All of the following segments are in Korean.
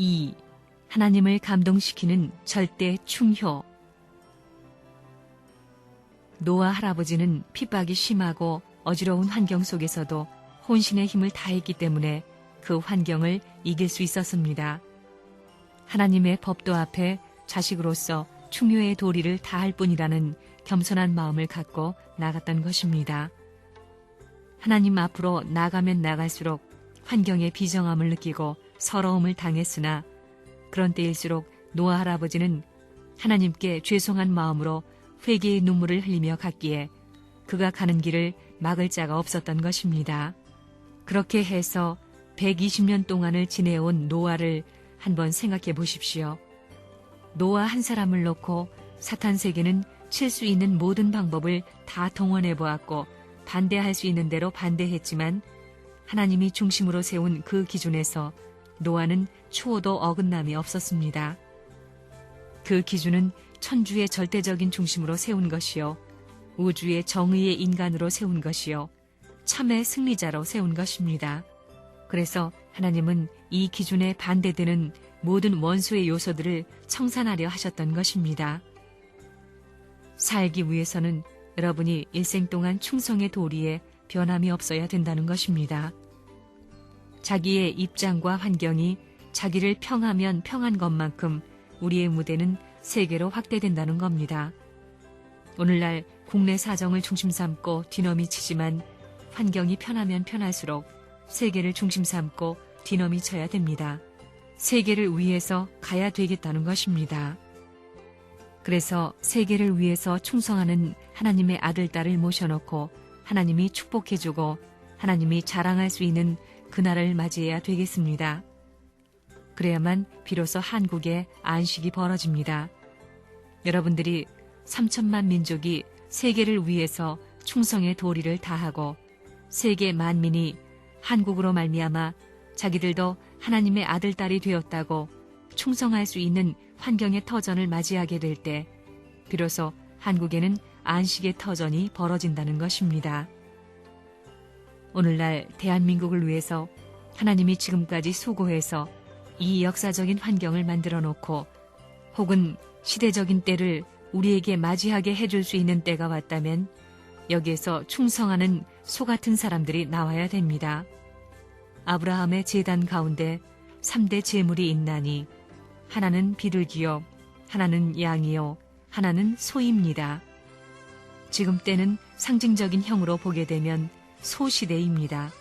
2. 하나님을 감동시키는 절대 충효. 노아 할아버지는 핍박이 심하고 어지러운 환경 속에서도 혼신의 힘을 다했기 때문에 그 환경을 이길 수 있었습니다. 하나님의 법도 앞에 자식으로서 충효의 도리를 다할 뿐이라는 겸손한 마음을 갖고 나갔던 것입니다. 하나님 앞으로 나가면 나갈수록 환경의 비정함을 느끼고 서러움을 당했으나 그런 때일수록 노아 할아버지는 하나님께 죄송한 마음으로 회개의 눈물을 흘리며 갔기에 그가 가는 길을 막을 자가 없었던 것입니다. 그렇게 해서 120년 동안을 지내온 노아를 한번 생각해 보십시오. 노아 한 사람을 놓고 사탄 세계는 칠 수 있는 모든 방법을 다 동원해 보았고 반대할 수 있는 대로 반대했지만 하나님이 중심으로 세운 그 기준에서 노아는 추호도 어긋남이 없었습니다. 그 기준은 천주의 절대적인 중심으로 세운 것이요. 우주의 정의의 인간으로 세운 것이요. 참의 승리자로 세운 것입니다. 그래서 하나님은 이 기준에 반대되는 모든 원수의 요소들을 청산하려 하셨던 것입니다. 살기 위해서는 여러분이 일생 동안 충성의 도리에 변함이 없어야 된다는 것입니다. 자기의 입장과 환경이 자기를 평하면 평한 것만큼 우리의 무대는 세계로 확대된다는 겁니다. 오늘날 국내 사정을 중심 삼고 디너미 치지만 환경이 편하면 편할수록 세계를 중심 삼고 디너미 쳐야 됩니다. 세계를 위해서 가야 되겠다는 것입니다. 그래서 세계를 위해서 충성하는 하나님의 아들, 딸을 모셔놓고 하나님이 축복해주고 하나님이 자랑할 수 있는 그날을 맞이해야 되겠습니다. 그래야만 비로소 한국에 안식이 벌어집니다. 여러분들이 3천만 민족이 세계를 위해서 충성의 도리를 다하고 세계 만민이 한국으로 말미암아 자기들도 하나님의 아들 딸이 되었다고 충성할 수 있는 환경의 터전을 맞이하게 될 때 비로소 한국에는 안식의 터전이 벌어진다는 것입니다. 오늘날 대한민국을 위해서 하나님이 지금까지 수고해서 이 역사적인 환경을 만들어 놓고 혹은 시대적인 때를 우리에게 맞이하게 해줄 수 있는 때가 왔다면 여기에서 충성하는 소 같은 사람들이 나와야 됩니다. 아브라함의 재단 가운데 3대 재물이 있나니 하나는 비둘기요, 하나는 양이요, 하나는 소입니다. 지금 때는 상징적인 형으로 보게 되면 소시대입니다.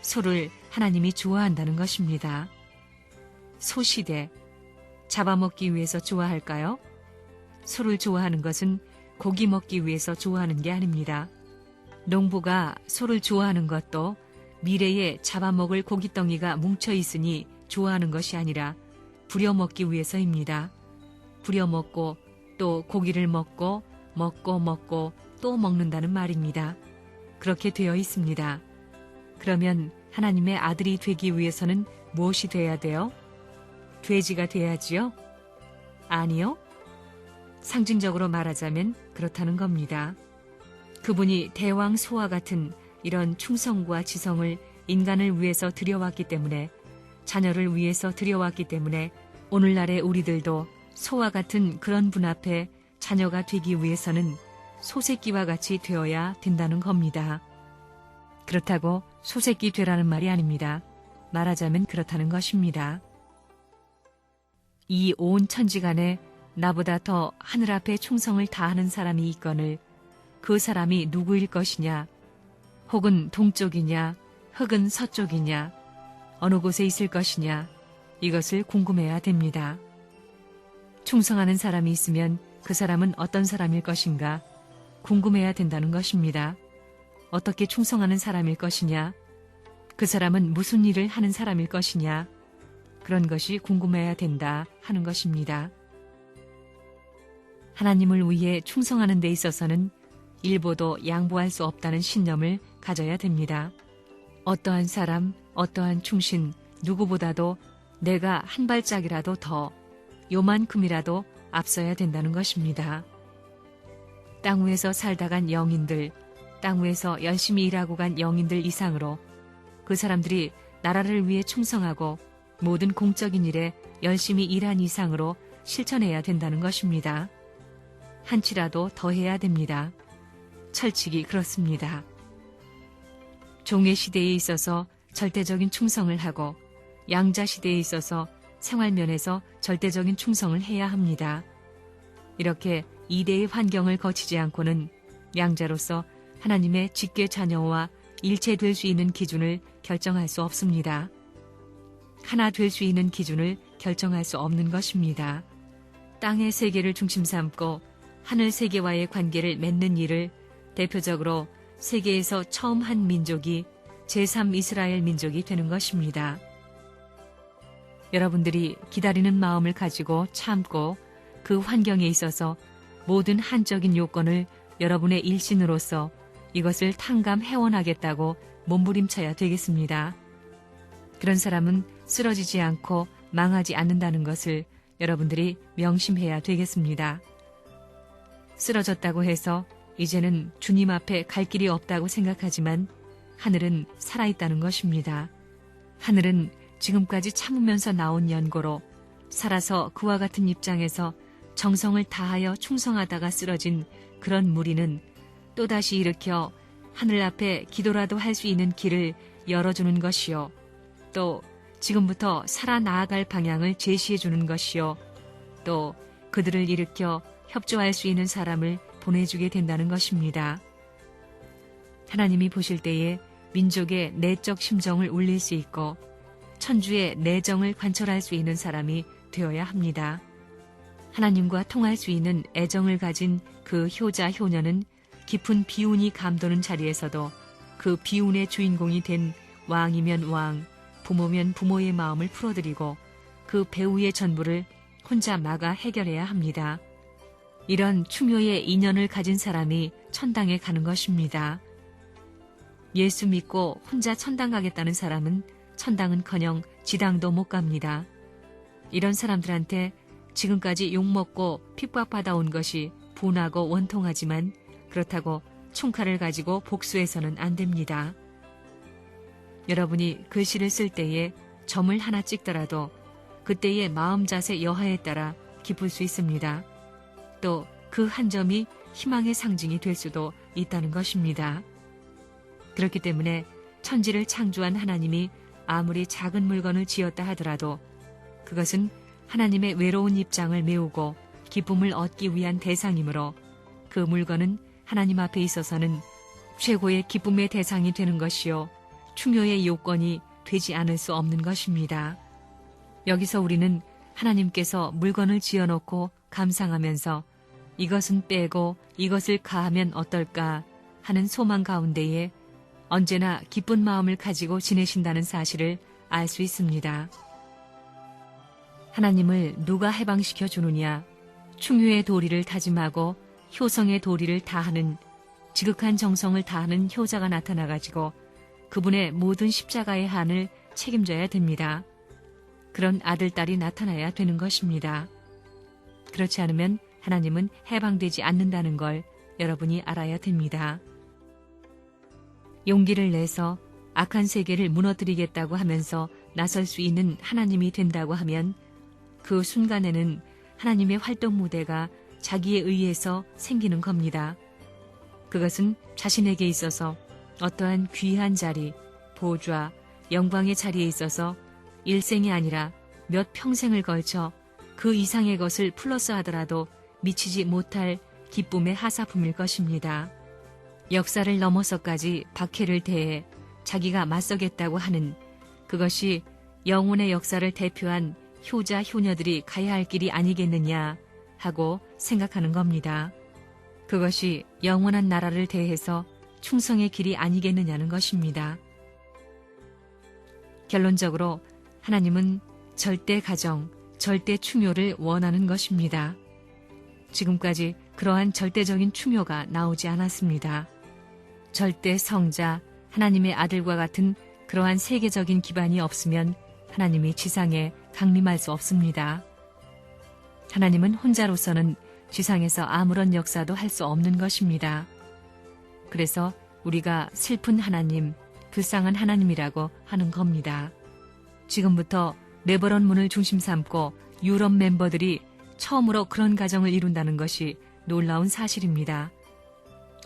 소를 하나님이 좋아한다는 것입니다. 소시대. 잡아먹기 위해서 좋아할까요? 소를 좋아하는 것은 고기 먹기 위해서 좋아하는 게 아닙니다. 농부가 소를 좋아하는 것도 미래에 잡아먹을 고깃덩이가 뭉쳐 있으니 좋아하는 것이 아니라 부려먹기 위해서입니다. 부려먹고 또 고기를 먹고 먹고 먹고 또 먹는다는 말입니다. 그렇게 되어 있습니다. 그러면 하나님의 아들이 되기 위해서는 무엇이 돼야 돼요? 돼지가 돼야지요? 아니요. 상징적으로 말하자면 그렇다는 겁니다. 그분이 대왕 소와 같은 이런 충성과 지성을 인간을 위해서 들여왔기 때문에 자녀를 위해서 들여왔기 때문에 오늘날의 우리들도 소와 같은 그런 분 앞에 자녀가 되기 위해서는 소새끼와 같이 되어야 된다는 겁니다. 그렇다고 소새끼 되라는 말이 아닙니다. 말하자면 그렇다는 것입니다. 이 온 천지간에 나보다 더 하늘 앞에 충성을 다하는 사람이 있거늘 그 사람이 누구일 것이냐 혹은 동쪽이냐 흙은 서쪽이냐 어느 곳에 있을 것이냐 이것을 궁금해야 됩니다. 충성하는 사람이 있으면 그 사람은 어떤 사람일 것인가 궁금해야 된다는 것입니다. 어떻게 충성하는 사람일 것이냐? 그 사람은 무슨 일을 하는 사람일 것이냐? 그런 것이 궁금해야 된다 하는 것입니다. 하나님을 위해 충성하는 데 있어서는 일보도 양보할 수 없다는 신념을 가져야 됩니다. 어떠한 사람, 어떠한 충신, 누구보다도 내가 한 발짝이라도 더, 요만큼이라도 앞서야 된다는 것입니다. 땅 위에서 살다 간 영인들, 땅 위에서 열심히 일하고 간 영인들 이상으로 그 사람들이 나라를 위해 충성하고 모든 공적인 일에 열심히 일한 이상으로 실천해야 된다는 것입니다. 한치라도 더 해야 됩니다. 철칙이 그렇습니다. 종의 시대에 있어서 절대적인 충성을 하고 양자 시대에 있어서 생활면에서 절대적인 충성을 해야 합니다. 이렇게 이대의 환경을 거치지 않고는 양자로서 하나님의 직계 자녀와 일체될 수 있는 기준을 결정할 수 없습니다. 하나 될 수 있는 기준을 결정할 수 없는 것입니다. 땅의 세계를 중심 삼고 하늘 세계와의 관계를 맺는 일을 대표적으로 세계에서 처음 한 민족이 제3 이스라엘 민족이 되는 것입니다. 여러분들이 기다리는 마음을 가지고 참고 그 환경에 있어서 모든 한적인 요건을 여러분의 일신으로서 이것을 탕감 해원하겠다고 몸부림쳐야 되겠습니다. 그런 사람은 쓰러지지 않고 망하지 않는다는 것을 여러분들이 명심해야 되겠습니다. 쓰러졌다고 해서 이제는 주님 앞에 갈 길이 없다고 생각하지만 하늘은 살아있다는 것입니다. 하늘은 지금까지 참으면서 나온 연고로 살아서 그와 같은 입장에서 정성을 다하여 충성하다가 쓰러진 그런 무리는 또다시 일으켜 하늘 앞에 기도라도 할 수 있는 길을 열어주는 것이요. 또 지금부터 살아 나아갈 방향을 제시해 주는 것이요. 또 그들을 일으켜 협조할 수 있는 사람을 보내주게 된다는 것입니다. 하나님이 보실 때에 민족의 내적 심정을 울릴 수 있고 천주의 내정을 관철할 수 있는 사람이 되어야 합니다. 하나님과 통할 수 있는 애정을 가진 그 효자 효녀는 깊은 비운이 감도는 자리에서도 그 비운의 주인공이 된 왕이면 왕, 부모면 부모의 마음을 풀어드리고 그 배우의 전부를 혼자 막아 해결해야 합니다. 이런 충효의 인연을 가진 사람이 천당에 가는 것입니다. 예수 믿고 혼자 천당 가겠다는 사람은 천당은커녕 지당도 못 갑니다. 이런 사람들한테 지금까지 욕먹고 핍박받아 온 것이 분하고 원통하지만 그렇다고 총칼을 가지고 복수해서는 안 됩니다. 여러분이 글씨를 쓸 때에 점을 하나 찍더라도 그때의 마음 자세 여하에 따라 기쁠 수 있습니다. 또 그 한 점이 희망의 상징이 될 수도 있다는 것입니다. 그렇기 때문에 천지를 창조한 하나님이 아무리 작은 물건을 지었다 하더라도 그것은 하나님의 외로운 입장을 메우고 기쁨을 얻기 위한 대상이므로 그 물건은 하나님 앞에 있어서는 최고의 기쁨의 대상이 되는 것이요. 충효의 요건이 되지 않을 수 없는 것입니다. 여기서 우리는 하나님께서 물건을 지어놓고 감상하면서 이것은 빼고 이것을 가하면 어떨까 하는 소망 가운데에 언제나 기쁜 마음을 가지고 지내신다는 사실을 알 수 있습니다. 하나님을 누가 해방시켜 주느냐? 충유의 도리를 다짐하고 효성의 도리를 다하는 지극한 정성을 다하는 효자가 나타나 가지고 그분의 모든 십자가의 한을 책임져야 됩니다. 그런 아들, 딸이 나타나야 되는 것입니다. 그렇지 않으면 하나님은 해방되지 않는다는 걸 여러분이 알아야 됩니다. 용기를 내서 악한 세계를 무너뜨리겠다고 하면서 나설 수 있는 하나님이 된다고 하면 그 순간에는 하나님의 활동 무대가 자기에 의해서 생기는 겁니다. 그것은 자신에게 있어서 어떠한 귀한 자리, 보좌, 영광의 자리에 있어서 일생이 아니라 몇 평생을 걸쳐 그 이상의 것을 플러스 하더라도 미치지 못할 기쁨의 하사품일 것입니다. 역사를 넘어서까지 박해를 대해 자기가 맞서겠다고 하는 그것이 영혼의 역사를 대표한 효자 효녀들이 가야 할 길이 아니겠느냐 하고 생각하는 겁니다. 그것이 영원한 나라를 대해서 충성의 길이 아니겠느냐는 것입니다. 결론적으로 하나님은 절대 가정, 절대 충효를 원하는 것입니다. 지금까지 그러한 절대적인 충효가 나오지 않았습니다. 절대 성자, 하나님의 아들과 같은 그러한 세계적인 기반이 없으면 하나님이 지상에 강림할 수 없습니다. 하나님은 혼자로서는 지상에서 아무런 역사도 할 수 없는 것입니다. 그래서 우리가 슬픈 하나님, 불쌍한 하나님이라고 하는 겁니다. 지금부터 레버런 문을 중심 삼고 유럽 멤버들이 처음으로 그런 가정을 이룬다는 것이 놀라운 사실입니다.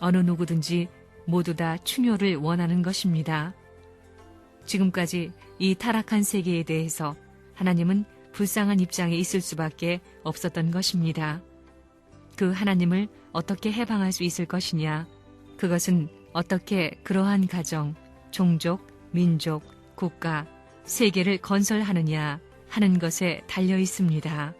어느 누구든지 모두 다 추녀를 원하는 것입니다. 지금까지 이 타락한 세계에 대해서 하나님은 불쌍한 입장에 있을 수밖에 없었던 것입니다. 그 하나님을 어떻게 해방할 수 있을 것이냐? 그것은 어떻게 그러한 가정, 종족, 민족, 국가, 세계를 건설하느냐 하는 것에 달려 있습니다.